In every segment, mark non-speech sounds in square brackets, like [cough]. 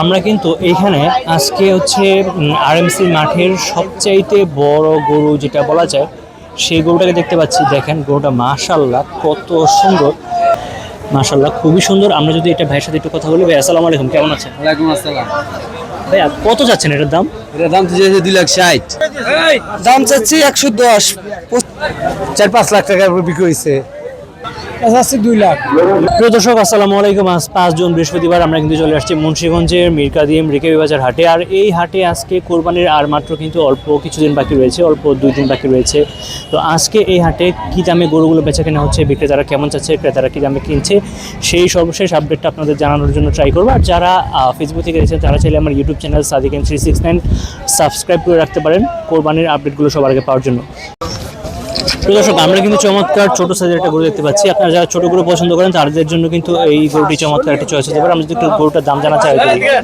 আমরা কিন্তু এইখানে আজকে হচ্ছে আরএমসি মাঠের সবচাইতে বড় গরু যেটা বলা যায় সেই গরুটাকে দেখতে পাচ্ছি। দেখেন গরুটা মাশাল্লাহ কত সুন্দর। মাশাল্লাহ খুবই সুন্দর। আমরা যদি এটা ভাইয়ের সাথে একটু কথা বলি ভাই আসসালামু আলাইকুম কেমন আছেন? ওয়ালাইকুম আসসালাম। ভাইয়া কত যাচ্ছেন এটার দাম? এটার দাম তো দুই লাখ ষাট। দাম চাচ্ছি একশো দশ। চার পাঁচ লাখ টাকার বিক্রি হয়েছে। চাচ্ছি দুই লাখ। প্রিয় দর্শক, আসসালামু আলাইকুম। আজ পাঁচ জুন বৃহস্পতিবার আমরা কিন্তু চলে আসছি মুন্সিগঞ্জের মিরকাদিম রিকেবি বাজার হাটে। আর এই হাটে আজকে কোরবানির আর মাত্র কিন্তু অল্প কিছুদিন বাকি রয়েছে, অল্প দুই দিন বাকি রয়েছে। তো আজকে এই হাটে কী দামে গরুগুলো বেচা কেনা হচ্ছে, বিক্রেতারা কেমন চাচ্ছে, ক্রেতারা কী দামে কিনছে, সেই সর্বশেষ আপডেটটা আপনাদের জানানোর জন্য ট্রাই করব। আর যারা ফেসবুক থেকে দেখছেন, তারা চাইলে আমার YouTube channel Sadiq M three six nine subscribe করে রাখতে পারেন, কোরবানির আপডেটগুলো সবার আগে পাওয়ার জন্য। দর্শক আমরা কিন্তু চমৎকার ছোট সাইজের একটা গরু দেখতে পাচ্ছি। আপনারা যারা ছোট গরু পছন্দ করেন তাদের জন্য কিন্তু এই গরুটি চমৎকার একটা চয়েস হতে পারে। আমরা যদি একটু গরুটার দাম জানা চাই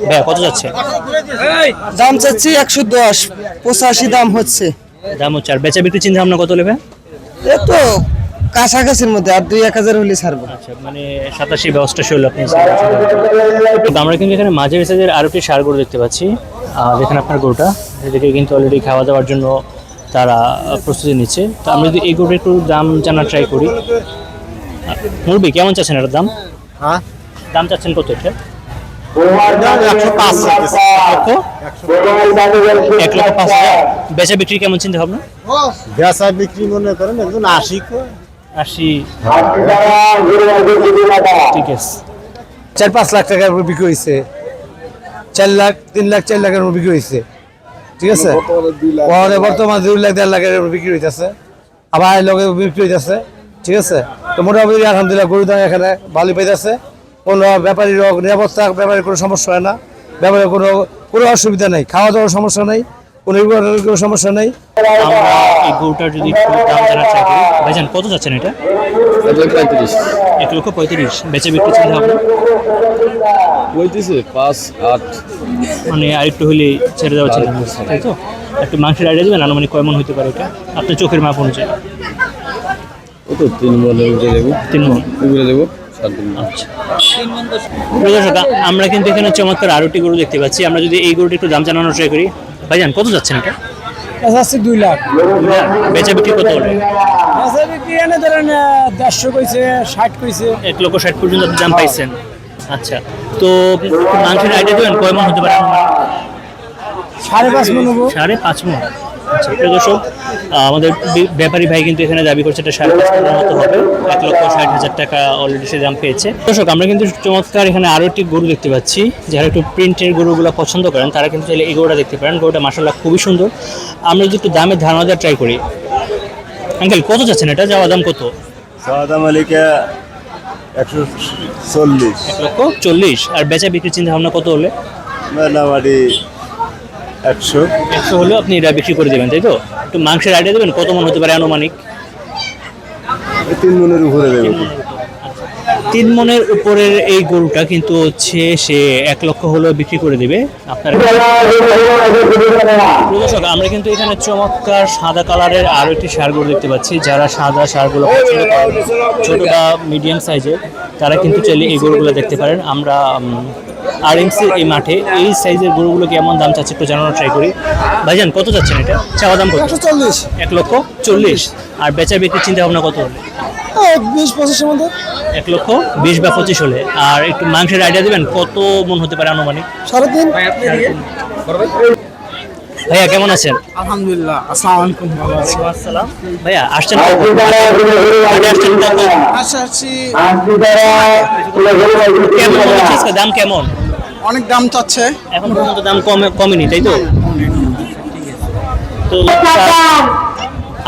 ভাইয়া কত যাচ্ছে? দাম চাচ্ছি একশো দশ পঁচাশি দাম হচ্ছে। দাম হচ্ছে আর বেচা বিক্রি চিন্তা ভাবনা কত নেবে? তো কাছাকাছির মধ্যে আর দুই এক হাজার হলে ছাড়বো। আচ্ছা মানে সাতাশি ব্যবস্থা শৈল আপনি তো আমরা কিন্তু এখানে মাঝারি সাইজের আরও একটি সার গরু দেখতে পাচ্ছি দেখেন আপনার গরুটা এদিকে কিন্তু অলরেডি খাওয়া দাওয়ার জন্য তারা প্রস্তুতি নিচ্ছে। তো আমরা যদি এই একটু দাম জানার ট্রাই করি। মুরবি কেমন চাচ্ছেন এটার দাম? হ্যাঁ? দাম চাচ্ছেন কত এটা? এক লক্ষ পাঁচ হাজার। বেচা বিক্রি কেমন চিন্তা ভাবনা? বেচা বিক্রি মনে করেন একজন আশি আশি। ঠিক আছে। চার পাঁচ লাখ টাকার বিক্রি হয়েছে চার লাখ তিন লাখ চার লাখের উপর বিক্রি হয়েছে ঠিক আছে? পরে বর্তমানে দুই লাখ দেড় লাখের বিক্রি হইতেছে। আবার লাখের বিক্রি হইতেছে। ঠিক আছে? তো মোটামুটি আলহামদুলিল্লাহ গরু দাম এখানে ভালো পাইতেছে। কোনো ব্যাপারীর নিরাপত্তা ব্যাপারে কোনো সমস্যা হয় না। ব্যাপারে কোনো কোনো অসুবিধা নেই। খাওয়া দাওয়ার সমস্যা নেই। কোনো কোনো সমস্যা নেই। আমরা এই গরুটার যদি একটু দাম জানার করি ভাইজান কত যাচ্ছেন এটা? পঁয়ত্রিশ। এক লক্ষ পঁয়ত্রিশ বেচা বিক্রি চিন্তা ভাবনা পঁয়ত্রিশে পাঁচ আট। মানে আরেকটু হলে ছেড়ে দেওয়া চিন্তা ভাবনা, তাই তো? একটু মাংসের আইডিয়া দেবেন? আনুমানিক কয় মন হতে পারে এটা? আপনার চোখের মাপ অনুযায়ী। ও তো তিন বলে উঠে দেবো। তিন মন। উঠে দেবো আচ্ছা। আমরা কিন্তু এখানে চমৎকার আরোটি গরু দেখতে পাচ্ছি। আমরা যদি এই গরুটি একটু দাম জানানোর ট্রাই করি। ভাইজান কত যাচ্ছেন এটা? চাচ্ছি দুই লাখ। বেচা বিক্রি কত হলে? আচ্ছা বিক্রি এনে ধরেন দেড়শো কইছে ষাট কইছে। এক লক্ষ ষাট পর্যন্ত আপনি দাম পাইছেন। আচ্ছা তো মাংসের আইডিয়া দেবেন কয় মন হতে পারে? সাড়ে পাঁচ মন হব। সাড়ে পাঁচ মন। আচ্ছা প্রিয় দর্শক আমাদের ব্যাপারী ভাই কিন্তু এখানে দাবি করছে এটা সাড়ে পাঁচ মনের মতো হবে। এক লক্ষ ষাট হাজার টাকা অলরেডি সে দাম পেয়েছে। দর্শক আমরা কিন্তু চমৎকার এখানে আরও একটি গরু দেখতে পাচ্ছি। যারা একটু প্রিন্টের গরুগুলো পছন্দ করেন তারা কিন্তু চাইলে এই গরুটা দেখতে পারেন। গরুটা মাসাল্লাহ খুবই সুন্দর। আমরা যদি একটু দামের ধারণা দেওয়ার ট্রাই করি আঙ্কেল কত যাচ্ছেন এটা? যাওয়া দাম কত? সাদা মালিকা একশো চল্লিশ। এক লক্ষ চল্লিশ। আর বেচা বিক্রির চিন্তা ভাবনা কত হলে? মোটামুটি একশো। একশো হলেও আপনি এটা বিক্রি করে দেবেন তাই তো? একটু মাংসের আইডিয়া দেবেন কত মন হতে পারে আনুমানিক? তিন মনের উপরে দেবে। তিন মনের উপরের এই গরুটা কিন্তু হচ্ছে সে এক লক্ষ হলেও বিক্রি করে দিবে। আপনার আমরা কিন্তু এখানে চমৎকার সাদা কালারের আরও একটি সার গরু দেখতে পাচ্ছি। যারা সাদা সারগুলো পছন্দ করেন, ছোট বা মিডিয়াম সাইজের তারা কিন্তু চাইলে এই গরুগুলো দেখতে পারেন। আমরা আরএমসি এই মাঠে। এই সাইজের গরুগুলো কেমন দাম চাচ্ছে একটু জানানোর ট্রাই করি। ভাইজান কত চাচ্ছেন এটা? চাওয়া দাম কত? চল্লিশ। এক লক্ষ চল্লিশ। আর বেচা বিক্রির চিন্তা ভাবনা কত হলে? বিশ পঁচিশের মধ্যে। এক লক্ষ বিশ বা পঁচিশ হলে। আর একটু মাংসের আইডিয়া দেবেন কত মন হতে পারে আনুমানিক? সাড়ে তিন। ভাইয়া কেমন আছেন? আলহামদুলিল্লাহ আসসালামু আলাইকুম ভালো আছি। আসসালাম। ভাইয়া আসছেন কেমন? দাম কেমন? অনেক দাম চাচ্ছে। এখন পর্যন্ত দাম কমে কমেনি তাই তো? তো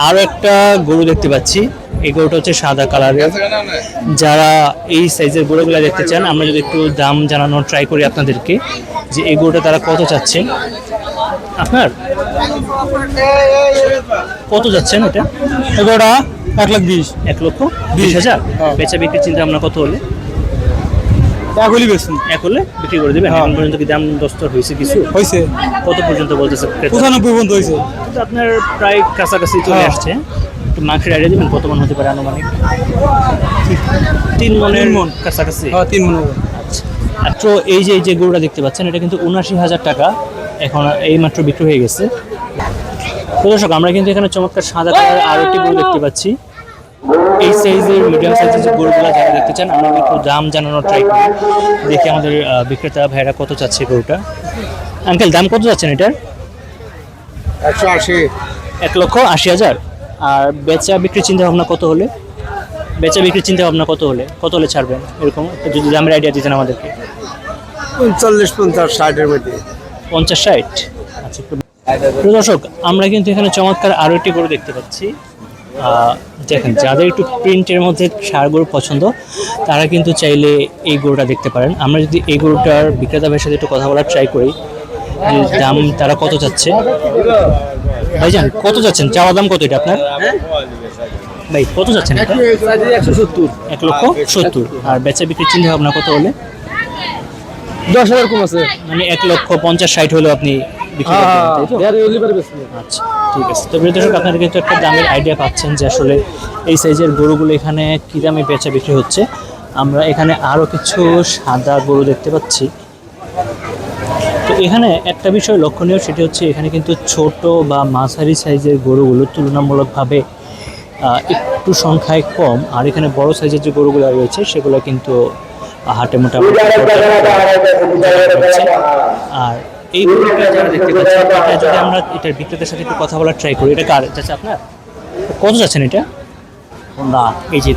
আরও একটা গরু দেখতে পাচ্ছি। এই গরুটা হচ্ছে সাদা কালারের। যারা এই সাইজের গরুগুলো দেখতে চান আমরা যদি একটু দাম জানানোর ট্রাই করি আপনাদেরকে যে এই গরুটা তারা কত চাচ্ছেন আপনার? কত যাচ্ছেন এটা? এগারোটা এক লাখ বিশ। এক লক্ষ বিশ। হাজার? বেচা বিক্রির চিন্তা ভাবনা কত হলে? এগুলি বেশি এক হলে বিক্রি করে দেবেন? এখন পর্যন্ত কি দাম দস্তর হয়েছে কিছু? হয়েছে। কত পর্যন্ত বলতেছে? পঁচানব্বই পর্যন্ত হয়েছে। আপনার প্রায় কাছাকাছি চলে হ্যাঁ। আসছে। একটু মাংসের আইডিয়া দেবেন কত মন হতে পারে আনুমানিক? তিন মনের মণ। কাছাকাছি? হ্যাঁ তিন মন হবে আচ্ছা মাত্র এই যে এই যে গরুটা দেখতে পাচ্ছেন এটা কিন্তু উনাশি হাজার টাকা। এখন এই মাত্র বিক্রি হয়ে গেছে। তো দর্শক আমরা কিন্তু এখানে চমৎকার সাদা কালারের আরও একটি গরু দেখতে পাচ্ছি। এই সাইজের মিডিয়াম সাইজের যে গরুগুলো যারা দেখতে চান আমরা একটু দাম জানানোর ট্রাই করি। দেখি আমাদের বিক্রেতা ভাইরা কত চাচ্ছে গরুটা। আঙ্কেল দাম কত যাচ্ছেন এটার? একশো আশি। এক লক্ষ আশি হাজার। আর বেচা বিক্রির চিন্তা ভাবনা কত হলে? বেচা বিক্রির চিন্তা ভাবনা কত হলে? কত হলে ছাড়বেন? এরকম যদি দামের আইডিয়া দিতেন আমাদেরকে। উনচল্লিশ পঞ্চাশ ষাটের মধ্যে। পঞ্চাশ ষাট। আচ্ছা দর্শক আমরা কিন্তু এখানে চমৎকার আরও একটি গরু দেখতে পাচ্ছি। দেখেন যাদের একটু প্রিন্টের মধ্যে সার গরু পছন্দ তারা কিন্তু চাইলে এই গরুটা দেখতে পারেন। আমরা যদি এই গরুটার বিক্রেতা ভাইয়ের সাথে একটু কথা বলার ট্রাই করি যে দাম তারা কত চাচ্ছে? ভাইজান কত যাচ্ছেন চাওয়া দাম কত এটা আপনার? ভাই কত যাচ্ছেন এক লক্ষ সত্তর। আর বেচা বিক্রির চিন্তা ভাবনা কত হলে? দশ হাজার কম আছে। মানে এক লক্ষ পঞ্চাশ ষাট হলেও আপনি করবেন, তাই তো? আচ্ছা ঠিক আছে। তো দর্শক আপনারা কিন্তু একটা দামের আইডিয়া পাচ্ছেন যে আসলে এই সাইজের গরুগুলো এখানে কী দামে বেচা বিক্রি হচ্ছে। আমরা এখানে আরও কিছু সাদা গরু দেখতে পাচ্ছি। তো এখানে একটা বিষয় লক্ষণীয় সেটি হচ্ছে এখানে কিন্তু ছোট বা মাঝারি সাইজের গরুগুলো তুলনামূলকভাবে একটু সংখ্যায় কম আর এখানে বড় সাইজের যে গরুগুলো রয়েছে সেগুলো কিন্তু হাটে মোটামুটি আর এই গরুটা যারা দেখতে পাচ্ছেন এটা যদি আমরা এটার বিক্রেতার সাথে একটু কথা বলার ট্রাই করি এটা কার চাচ্ছে আপনার কত যাচ্ছেন এটা না এই যে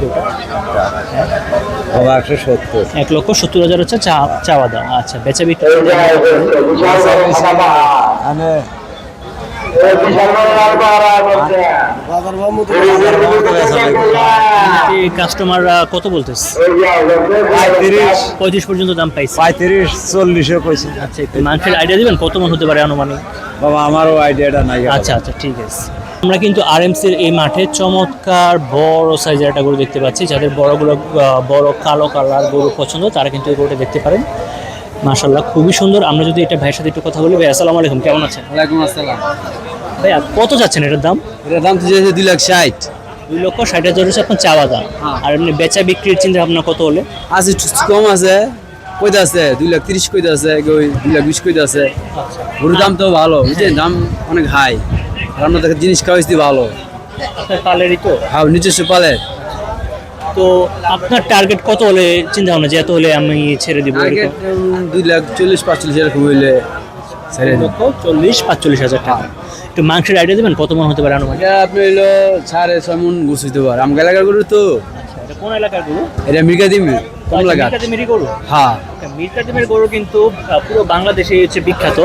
একশো সত্তর এক লক্ষ সত্তর হাজার হচ্ছে চা চাওয়া দাম আচ্ছা বেচা বিক্রি মানে কাস্টমাররা কত বলতেছে? পঁয়ত্রিশ। পঁয়ত্রিশ পর্যন্ত দাম পাইছে। পঁয়ত্রিশ চল্লিশও কইছে। আচ্ছা একটু মানুষের আইডিয়া দিবেন? কত মন হতে পারে আনুমানিক? বাবা আমারও আইডিয়াটা নাই আচ্ছা আচ্ছা ঠিক আছে। আমরা কিন্তু আরএমসির এই মাঠে চমৎকার বড় সাইজের একটা গরু দেখতে পাচ্ছি। যাদের বড়গুলো বড় কালো কালার গরু পছন্দ তারা কিন্তু এই গরুটা দেখতে পারেন। মাশাল্লাহ খুবই সুন্দর। আমরা যদি এটা ভাইয়ের সাথে একটু কথা বলি ভাই আসসালামু আলাইকুম কেমন আছেন? ওয়ালাইকুম আসসালাম। ভাইয়া কত যাচ্ছেন এটার দাম? এটার দাম তো যেহেতু দুই লাখ ষাট। দুই লক্ষ ষাট হাজার হচ্ছে আপনার চাওয়া দাম। আর এমনি বেচা বিক্রির চিন্তা ভাবনা কত হলে? আছে কম আছে। কইতে আছে দুই লাখ তিরিশ কইতে আছে ওই দুই লাখ বিশ কইতে আছে। গরুর দাম তো ভালো বুঝছেন? দাম অনেক হাই। আর আমরা দেখে জিনিস খাওয়াইছি ভালো। পালেরই তো? হ্যাঁ নিজস্ব পালে তো আপনার টার্গেট কত হলে চিন্তা ভাবনা যে এত হলে আমি ছেড়ে দিব দুই লাখ চল্লিশ পাঁচচল্লিশ এরকম হইলে ছেড়ে লক্ষ চল্লিশ পাঁচচল্লিশ হাজার টাকা। একটু মাংসের আইডিয়া দেবেন? কত মন হতে পারে আনুমানিক? আপনি হইল সাড়ে ছয় মন ঘুষ হইতে পারে। আমি এলাকার গরু তো? আচ্ছা কোন এলাকার গরু? এটা মির্গা দিমি কম লাগা মিরকাদিমেরই গরু? হ্যাঁ। মিরকাদিমের গরু কিন্তু পুরো বাংলাদেশে হচ্ছে বিখ্যাত।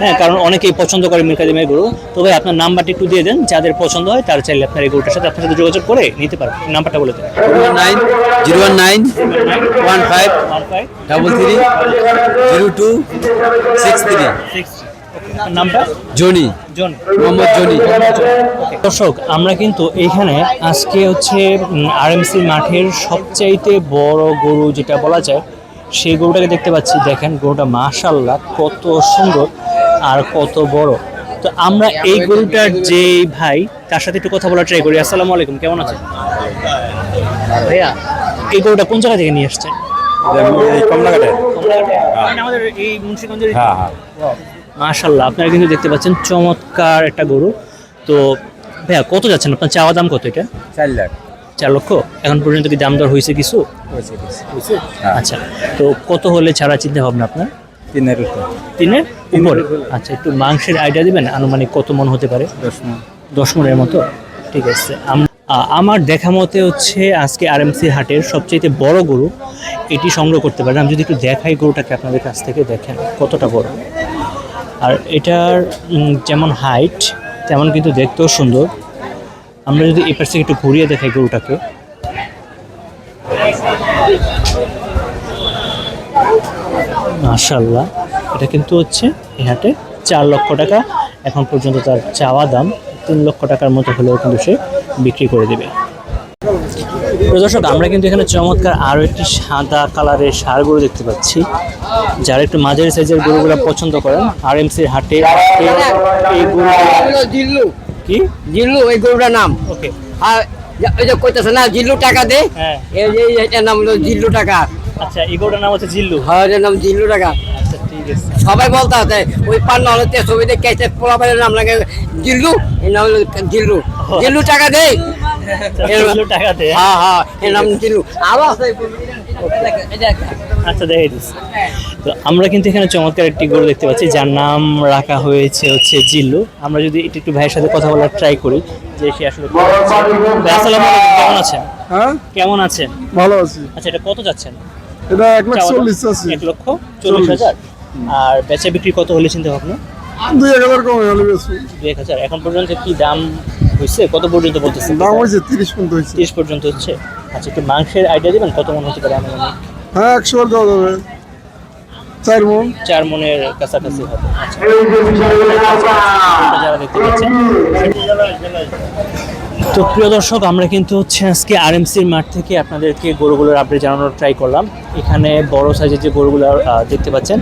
হ্যাঁ কারণ অনেকেই পছন্দ করে মিরকাদিমের গরু। তো ভাই আপনার নাম্বারটা একটু দিয়ে দেন। যাদের পছন্দ হয় তারা চাইলে আপনার এই গরুটার সাথে আপনার সাথে যোগাযোগ করে নিতে পারেন নাম্বারটা বলে দেন। Zero one nine zero one nine one five one five. Double three zero two six three. Six নামটা? জনি। জন। মোহাম্মদ জনি। দর্শক আমরা কিন্তু এইখানে আজকে হচ্ছে আরএমসি মাঠের সবচাইতে বড় গরু যেটা বলা যায় সেই গরুটাকে দেখতে পাচ্ছি। দেখেন গরুটা মাশাল্লাহ কত সুন্দর আর কত বড়। তো আমরা এই গরুটার যে ভাই তার সাথে একটু কথা বলার ট্রাই করি। আসসালামু আলাইকুম কেমন আছেন? ভাইয়া এই গরুটা কোন জায়গা থেকে নিয়ে আসছেন কমলাঘাটে। মানে আমাদের এই মুন্সিগঞ্জের হ্যাঁ হ্যাঁ। মাশাল্লাহ আপনারা কিন্তু দেখতে পাচ্ছেন চমৎকার একটা গরু। তো ভাইয়া কত যাচ্ছেন? আপনার চাওয়া দাম কত এটা? চার লাখ। চার লক্ষ? এখন পর্যন্ত কি দাম দর হয়েছে কিছু? আচ্ছা তো কত হলে ছাড়া চিন্তা ভাবনা আপনার? তিনের তিনের উপরে? আচ্ছা একটু মাংসের আইডিয়া দিবেন? আনুমানিক কত মন হতে পারে? দশ মন। দশ মনের মতো? ঠিক আছে। আমার দেখা মতে হচ্ছে আজকে আরএমসি হাটের সবচেয়ে বড় গরু এটি সংগ্রহ করতে পারেন। আমি যদি একটু দেখাই গরুটাকে আপনাদের কাছ থেকে দেখেন কতটা বড়। আর এটার যেমন হাইট তেমন কিন্তু দেখতেও সুন্দর। আমরা যদি এপার থেকে একটু ঘুরিয়ে দেখাই গরুটাকে। মাশাল্লাহ এটা কিন্তু হচ্ছে এই হাটে চার লক্ষ টাকা। এখন পর্যন্ত তার চাওয়া দাম তিন লক্ষ টাকার মতো হলেও কিন্তু সে বিক্রি করে দেবে। দর্শক, আমরা কিন্তু এখানে চমৎকার আরও একটি সাদা কালারের সার গরু দেখতে পাচ্ছি। যারা একটু মাঝারি সাইজের গরুগুলো পছন্দ করেন আর এমসির হাটে এই- এই গরু কি? জিল্লু এই গরুটার নাম। ওকে। আর ওই যে কইতেছে না জিল্লু টাকা দে। হ্যাঁ। এই যে এটার নাম হলো জিল্লু টাকা। আচ্ছা এগোটার নাম হচ্ছে জিল্লু? হ্যাঁ এটার নাম জিল্লু টাকা। আচ্ছা সবাই বলতে আছে ওই পান্না হলে ছবিতে কেটে পোলাপানের নাম লাগে জিল্লু এর নাম হলো জিল্লু। জিল্লু টাকা দে। আচ্ছা, জিল্লু টাকা দে। হ্যাঁ হ্যাঁ এর নাম জিল্লু। আরও আছে। আচ্ছা দেখাই দিচ্ছি। তো আমরা কিন্তু এখানে চমৎকার একটি গরু দেখতে পাচ্ছি যার নাম রাখা হয়েছে হচ্ছে জিল্লু। আমরা যদি একটু একটু ভাইয়ের সাথে কথা বলার ট্রাই করি যে সে আসলে আসসালামু আলাইকুম, কেমন আছেন? হ্যাঁ? কেমন আছেন? ভালো আছি। আচ্ছা এটা কত যাচ্ছেন? এটা এক লাখ চল্লিশ আছে। এক লক্ষ চল্লিশ হাজার। আর বেচা বিক্রি কত হলে চিন্তা ভাবনা? দুই এক হাজার কমে হলে বেশি। দুই এক হাজার। এখন পর্যন্ত কি দাম হয়েছে কত পর্যন্ত বলতেছেন? দাম হয়েছে তিরিশ পর্যন্ত হয়েছে তিরিশ পর্যন্ত হচ্ছে। আচ্ছা একটু মাংসের আইডিয়া দিবেন? কত মন হতে পারে আমার হ্যাঁ? একশো বার দেওয়া যাবে। চার মন। চার মনের কাছাকাছি হবে। আচ্ছা। যারা দেখতে পাচ্ছেন। তো প্রিয় দর্শক আমরা কিন্তু হচ্ছে আজকে আরএমসির মাঠ থেকে আপনাদেরকে গরুগুলোর আপডেট জানানোর ট্রাই করলাম। এখানে বড় সাইজের যে গরুগুলো দেখতে পাচ্ছেন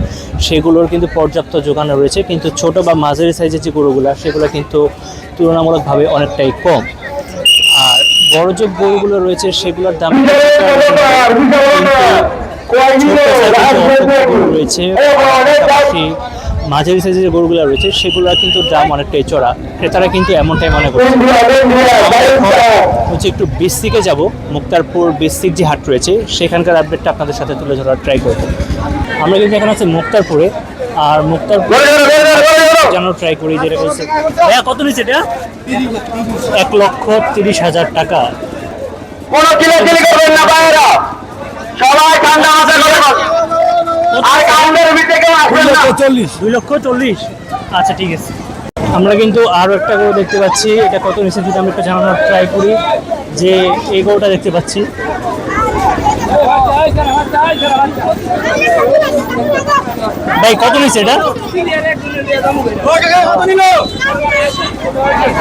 সেগুলোর কিন্তু পর্যাপ্ত যোগান রয়েছে। কিন্তু ছোট বা মাঝারি সাইজের যে গরুগুলো সেগুলো কিন্তু তুলনামূলকভাবে অনেকটাই কম। বড় যে বইগুলো রয়েছে সেগুলোর দাম রয়েছে। মাঝারি সাইজের যে গরুগুলো রয়েছে সেগুলোর কিন্তু দাম অনেকটাই চড়া। ক্রেতারা কিন্তু এমনটাই মনে করছে। হচ্ছে একটু বেসিকে যাব। মুক্তারপুর বেসিক যে হাট রয়েছে সেখানকার আপডেটটা আপনাদের সাথে তুলে ধরার ট্রাই করব। আমরা কিন্তু এখন আছি মুক্তারপুরে। আর মুক্তারপুর জানার ট্রাই করি যেটা বলছে ভাইয়া কত নিচ্ছে এটা? এক লক্ষ তিরিশ হাজার টাকা। কোনো চিলাচিলি করবেন না বাইরা সবাই ঠান্ডা মাথা করে আর কাউন্টারের ভিতরে কেউ আসবেন না। দুই লক্ষ চল্লিশ? আচ্ছা ঠিক আছে। আমরা কিন্তু আরও একটা গরু দেখতে পাচ্ছি। এটা কত নিচে যদি আমরা একটু জানানোর ট্রাই করি। যে এই গরুটা দেখতে পাচ্ছি। ভাই কত নিচ্ছে এটা?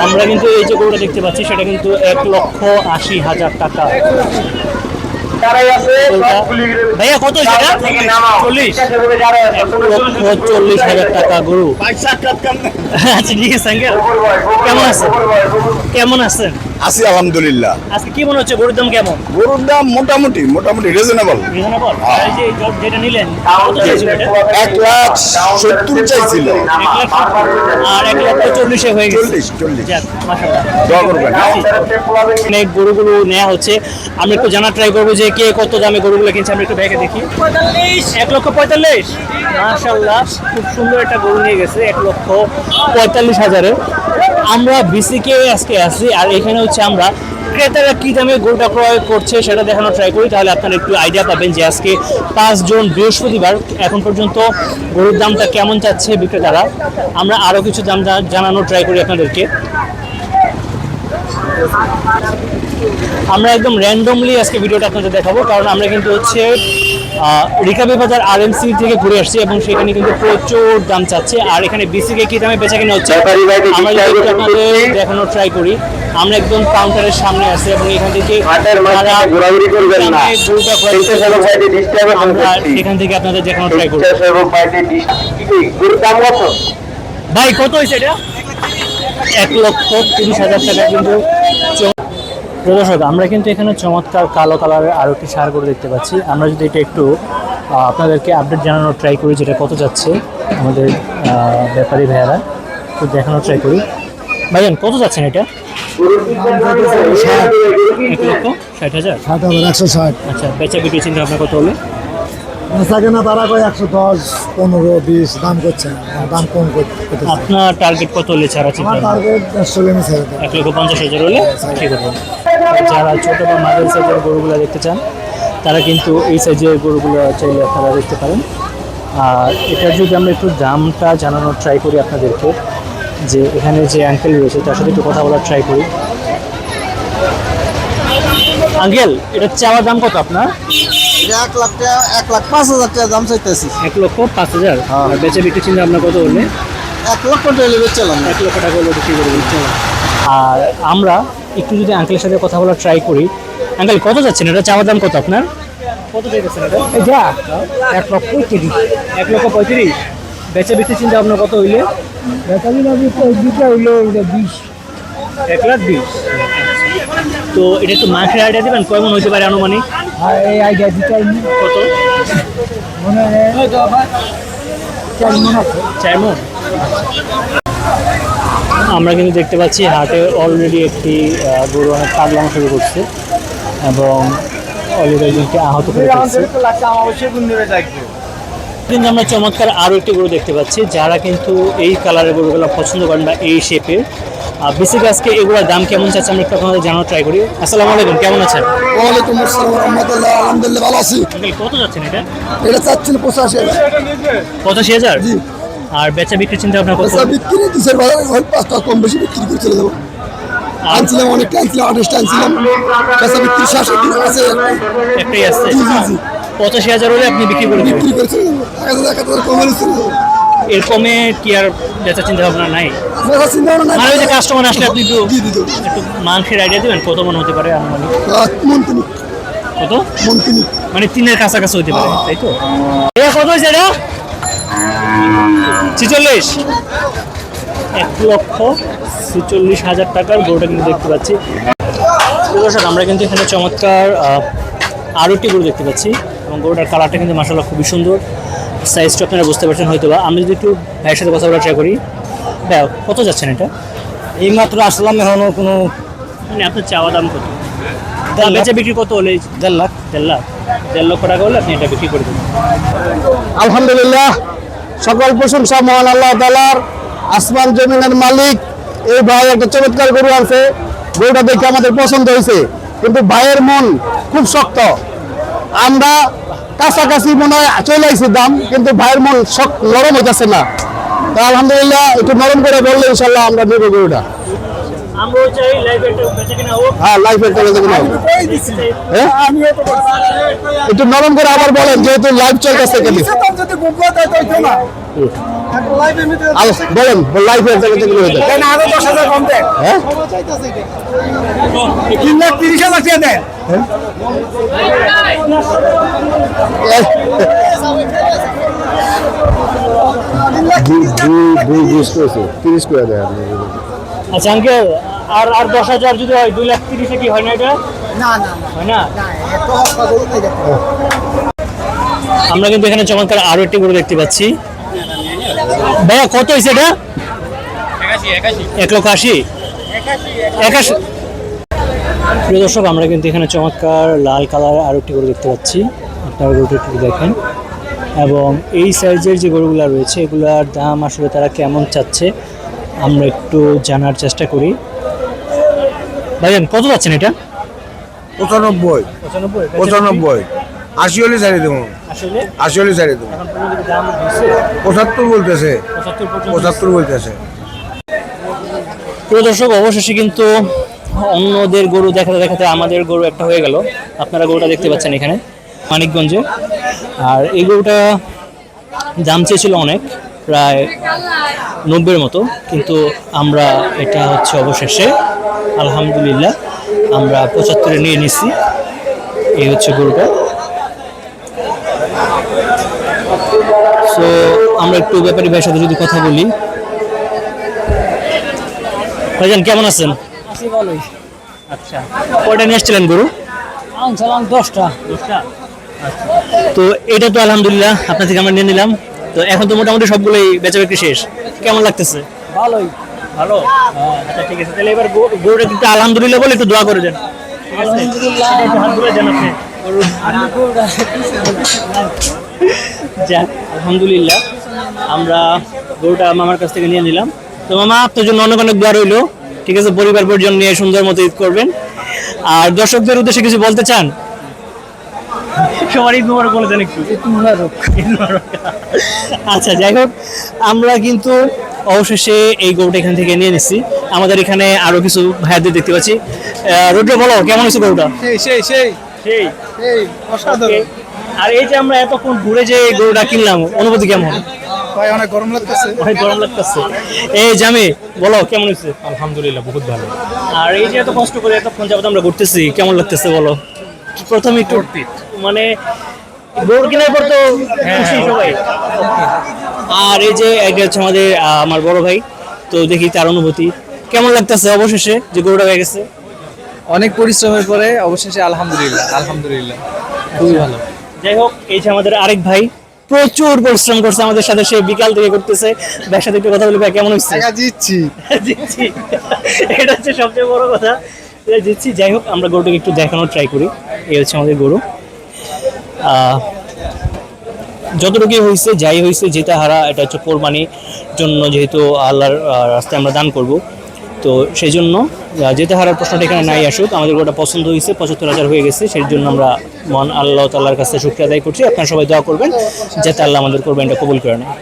আমরা কিন্তু এই যে গরুটা দেখতে পাচ্ছি সেটা কিন্তু এক লক্ষ আশি হাজার টাকা। ভাইয়া কত। চল্লিশ। লক্ষ চল্লিশ হাজার টাকা গরু। আচ্ছা ঠিক আছে কেমন আছেন? কেমন আছেন? আছি আলহামদুলিল্লাহ। আজকে কি মনে হচ্ছে গরুর দাম কেমন? গরুর দাম মোটামুটি মোটামুটি রিজনেবল রিজনেবল এই যে এই যেটা নিলেন এক লাখ সত্তর চাইছিল। লাখ। আর এক লক্ষ চল্লিশে হয়ে গেছে। চল্লিশ চল্লিশ। যাক মাশাআল্লাহ। দোয়া করবেন অনেক গরুগুলো নেওয়া হচ্ছে। আমরা একটু জানার ট্রাই করব যে কে কত দামে গরুগুলো কিনছে আমরা একটু ব্যাগে দেখি। এক লক্ষ পঁয়তাল্লিশ? মাশাল্লাহ খুব সুন্দর একটা গরু নিয়ে গেছে এক লক্ষ পঁয়তাল্লিশ হাজারে আমরা বিসিকে আজকে আছি, আর এখানে হচ্ছে আমরা ক্রেতারা কি দামে গরুটা ক্রয় করছে সেটা দেখানোর ট্রাই করি। তাহলে আপনারা একটু আইডিয়া পাবেন যে আজকে পাঁচ জুন বৃহস্পতিবার এখন পর্যন্ত গরুর দামটা কেমন যাচ্ছে বিক্রেতারা। আমরা আরও কিছু দাম জানানোর ট্রাই করি আপনাদেরকে। আমরা একদম র্যান্ডমলি আজকে ভিডিওটা আপনাদের দেখাবো, কারণ আমরা কিন্তু হচ্ছে রিকাবি বাজার আর আরএমসি থেকে ঘুরে আসছি এবং সেখানে কিন্তু প্রচুর দাম চাচ্ছে। আর এখানে বিসিকে কি দামে বেচা কিনা হচ্ছে আমরা যদি আপনাদের দেখানোর ট্রাই করি আমরা একদম কাউন্টারের সামনে আছি এবং এখান থেকে আমরা এখান থেকে আপনাদের দেখানোর ট্রাই করব কত? ভাই কত হয়েছে এটা? এক লক্ষ তিরিশ হাজার টাকা কিন্তু চ- প্রিয় দর্শক আমরা কিন্তু এখানে চমৎকার কালো কালারের আরও একটি সার করে দেখতে পাচ্ছি। আমরা যদি এটা একটু আপনাদেরকে আপডেট জানানোর ট্রাই করি যেটা কত যাচ্ছে আমাদের ব্যাপারী ভাইয়ারা একটু দেখানোর ট্রাই করি। ভাইজান কত যাচ্ছেন এটা? এক লক্ষ ষাট হাজার? ষাট হাজার একশো ষাট। আচ্ছা বেচা বিক্রি চিন্তা আপনার কত হলে? থাকে না তারা কয় একশো দশ পনেরো বিশ দাম করছে দাম কম করতে আপনার টার্গেট কত হলে ছাড়া ভাবনা? টার্গেট দেড়শো লেমি ছেড়ে দেয় এক লক্ষ পঞ্চাশ হাজার হলে ঠিক আছে। যারা ছোট বা মাঝারি সাইজের গরুগুলো দেখতে চান তারা কিন্তু এই সাইজের গরুগুলো চাইলে আপনারা দেখতে পারেন। আর এটা যদি আমরা একটু দামটা জানানোর ট্রাই করি আপনাদেরকে যে এখানে যে আঙ্কেল রয়েছে তার সাথে একটু কথা বলার ট্রাই করি। আঙ্কেল এটা চাওয়ার দাম কত আপনার? এক লাখ টাকা এক লাখ পাঁচ হাজার টাকা দাম চাইতেছি। এক লক্ষ পাঁচ হাজার? আর বেচে বিক্রি চিন্তা আপনার কত হলে এক লক্ষ টাকা বেচলাম এক লক্ষ টাকা হলে বিক্রি করে আর আমরা একটু যদি আঙ্কেলের সাথে কথা বলার ট্রাই করি আঙ্কেল কত যাচ্ছেন? এটা চাওয়ার দাম কত আপনার? কত চাইতেছেন এটা? এটা এক লক্ষ তিরিশ এক লক্ষ পঁয়ত্রিশ? বেচে বিক্রি চিন্তা আপনার কত হইলে? বিশ। এক লাখ বিশ। তো এটা একটু মাংসের আইডিয়া দেবেন? কয় মন হইতে পারে আনুমানিক? আর এই আইডিয়া দিতে কত? মনে হয় চার মন আছে। চার মন? আমরা কিন্তু দেখতে পাচ্ছি হাটে অলরেডি একটি গরু অনেক পাগলানো শুরু করছে এবং অলরেডি একজনকে আহত করে কিন্তু আমরা চমৎকার আরও একটি গরু দেখতে পাচ্ছি যারা কিন্তু এই কালারের গরুগুলো পছন্দ করেন বা এই শেপের বেসিক আজকে এগুলোর দাম কেমন চাচ্ছে আমরা একটু আপনাদের জানার ট্রাই করি। আসসালামু আলাইকুম কেমন আছেন? ওয়ালাইকুম আসসালাম রহমতুল্লাহ আলহামদুলিল্লাহ ভালো আছি। কত যাচ্ছেন এটা? এটা চাচ্ছিল পঁচাশি পঁচাশি হাজার? আর বেচা বিক্রি চিন্তা আপনার কত? বিক্রি দিশের বাজারে ওই পাঁচ টাকা কম বেশি বিক্রি করে চলে যাব। আনছিলাম অনেকটা আনছিলাম আঠাশটা আনছিলাম। পেঁচা বিক্রি শেষ আছে একটাই আসছে জি জি জি। পঁচাশি হাজার হলে আপনি বিক্রি করে বিক্রি করে চলে যাব। এক হাজার এক হাজার কম হলে চলে যাব এর কমে কি আর বেচার চিন্তা ভাবনা নাই? বেচা চিন্তা ভাবনা নাই। মানে ওই যে কাস্টমার আসলে আপনি একটু মাংসের আইডিয়া দিবেন? কত মন হতে পারে আনুমানিক। মন কত? মন মানে তিনের কাছাকাছি হতে পারে তাই তো? এটা কত হয়েছে এটা? ছিচল্লিশ। এক লক্ষ ছিচল্লিশ হাজার টাকার গরুটা কিন্তু দেখতে পাচ্ছি। দর্শক আমরা কিন্তু এখানে চমৎকার আরও একটি গরু দেখতে পাচ্ছি। এবং গরুটার কালারটা কিন্তু মাসাল্লাহ খুবই সুন্দর। সাইজটা আপনারা বুঝতে পারছেন হয়তো বা আমি যদি একটু ভাইয়ের সাথে কথা বলার ট্রাই করি। ভাইয়া কত যাচ্ছেন এটা? এই মাত্র আসলাম এখনও কোনো মানে আপনার চাওয়া দাম কত? বেচা বিক্রি কত হলে? দেড় লাখ। দেড় লাখ। দেড় লক্ষ টাকা হলে আপনি এটা বিক্রি করে দেবেন। আলহামদুলিল্লাহ সকল প্রশংসা মহান আল্লাহ তালার আসমান জমিনের মালিক এই ভাই একটা চমৎকার গরু আছে গরুটা দেখে আমাদের পছন্দ হয়েছে। কিন্তু ভাইয়ের মন খুব শক্ত। আমরা কাছাকাছি মনে হয় চলে আইছি দাম কিন্তু ভাইয়ের মন শক্ত নরম হইতেছে না। তো আলহামদুলিল্লাহ একটু নরম করে বললে ইনশাল্লাহ আমরা নেব গরুটা। একটা হ্যাঁ হ্যাঁ? একটু নরম করে আবার বলেন যেহেতু লাইভ চলতেছে বলেন হ্যাঁ? তিন লাখ তিরিশ হাজার দেন। তিরিশ করে দেয় আচ্ছা আঙ্কেল আর আর দশ হাজার যদি হয় দুই লাখ তিরিশে কি হয় না এটা? না না হয় না? আমরা কিন্তু এখানে চমৎকার আরও একটি গরু দেখতে পাচ্ছি। ভাইয়া কত হয়েছে এটা? এক লক্ষ আশি? একাশি প্রিয় দর্শক আমরা কিন্তু এখানে চমৎকার লাল কালার আরও একটি গরু দেখতে পাচ্ছি। আপনারা গরুটা একটু দেখেন। এবং এই সাইজের যে গরুগুলো রয়েছে এগুলার দাম আসলে তারা কেমন চাচ্ছে আমরা একটু জানার চেষ্টা করি। ভাইজান কত যাচ্ছেন এটা? পঁচানব্বই। পঁচানব্বই? আশি হলে ছাড়িয়ে দেবো। আশি হলে ছাড়িয়ে দেবো। পঁচাত্তর বলতেছে। পঁচাত্তর বলতেছে। প্রিয় দর্শক অবশেষে কিন্তু অন্যদের গরু দেখাতে দেখাতে আমাদের গরু একটা হয়ে গেল। আপনারা গরুটা দেখতে পাচ্ছেন এখানে, মানিকগঞ্জে। আর এই গরুটা দাম চেয়েছিল অনেক, প্রায় নব্বের মতো, কিন্তু আমরা এটা হচ্ছে অবশেষে, আলহামদুলিল্লাহ, আমরা পঁচাত্তরে নিয়ে নিছি। এই হচ্ছে গরুটা। সো আমরা একটু ব্যাপারী ভাইয়ের সাথে যদি কথা বলি। ভাইজান, কেমন আছেন? ভালোই আচ্ছা। কয়টা নিয়ে এসেছিলেন গরু? আনছিলাম দশটা। দশটা? তো এটা তো আলহামদুলিল্লাহ আপনার থেকে আমরা নিয়ে নিলাম। তো এখন তো মোটামুটি সবগুলোই বেচা বিক্রি শেষ। কেমন লাগতেছে? ভালোই। ভালো? আচ্ছা ঠিক আছে। তাহলে এবার গরু- গরুটা কিন্তু আলহামদুলিল্লাহ বলে একটু দোয়া করে দেন। ঠিক হাত ধরে দেন আপনি। যাক আলহামদুলিল্লাহ। আমরা গরুটা মামার কাছ থেকে নিয়ে নিলাম। তো মামা আপনার জন্য অনেক অনেক দোয়া রইল। ঠিক আছে পরিবার পরিজন নিয়ে সুন্দর মতো ঈদ করবেন। আর দর্শকদের উদ্দেশ্যে কিছু বলতে চান? সবার ঈদ মুবারক বলে দেন একটু। আচ্ছা যাই হোক আমরা কিন্তু অবশেষে এই গরুটা এখান থেকে নিয়ে নিচ্ছি। আমাদের এখানে আরও কিছু ভাইয়াদের দেখতে পাচ্ছি। আহ, রুদ্র বলো কেমন হয়েছে গরুটা? সেই সেই সেই। সেই। অসাধারণ। আর এই যে আমরা এতক্ষণ ঘুরে যে গরুটা কিনলাম অনুভূতি কেমন? ভাই অনেক গরম লাগতেছে। অনেক গরম লাগতেছে। এই জামি বলো কেমন হয়েছে? আলহামদুলিল্লাহ বহুত ভালো। আর এই যে এত কষ্ট করে এতক্ষণ যাবত আমরা ঘুরতেছি কেমন লাগতেছে বলো? প্রথমে একটু মানে গরু কেনার পর তো সবাই। আর এই যে হচ্ছে আমাদের আমার বড় ভাই তো দেখি তার অনুভূতি। কেমন লাগতেছে অবশেষে যে গরুটা হয়ে গেছে? অনেক পরিশ্রমের পরে অবশেষে আলহামদুলিল্লাহ আলহামদুলিল্লাহ। খুবই ভালো। যাই হোক এই যে আমাদের আরেক ভাই প্রচুর পরিশ্রম করছে আমাদের সাথে সে বিকাল থেকে করতেছে। ভাইয়ের সাথে একটু কথা বলি ভাই কেমন হচ্ছে জিতছি। [laughs] জিতছি। এটা হচ্ছে সবচেয়ে বড় কথা। এটা জিতছি। যাই হোক আমরা গরুটাকে একটু দেখানোর ট্রাই করি। এই হচ্ছে আমাদের গরু। আহ, যতটুকুই হয়েছে যাই হয়েছে যেটা হারা এটা হচ্ছে কোরবানির জন্য যেহেতু আল্লাহর রাস্তায় আমরা দান করব। তো সেই জন্য যেতে হারার প্রশ্নটা এখানে নাই আসুক। আমাদের ওটা পছন্দ হয়েছে, পঁচাত্তর হাজার হয়ে গেছে সেই জন্য আমরা মন আল্লাহ তাল্লাহর কাছে শুক্রিয়া আদায় করছি। আপনারা সবাই দোয়া করবেন, যাতে আল্লাহ আমাদের করবেন এটা কবুল করে নেয়।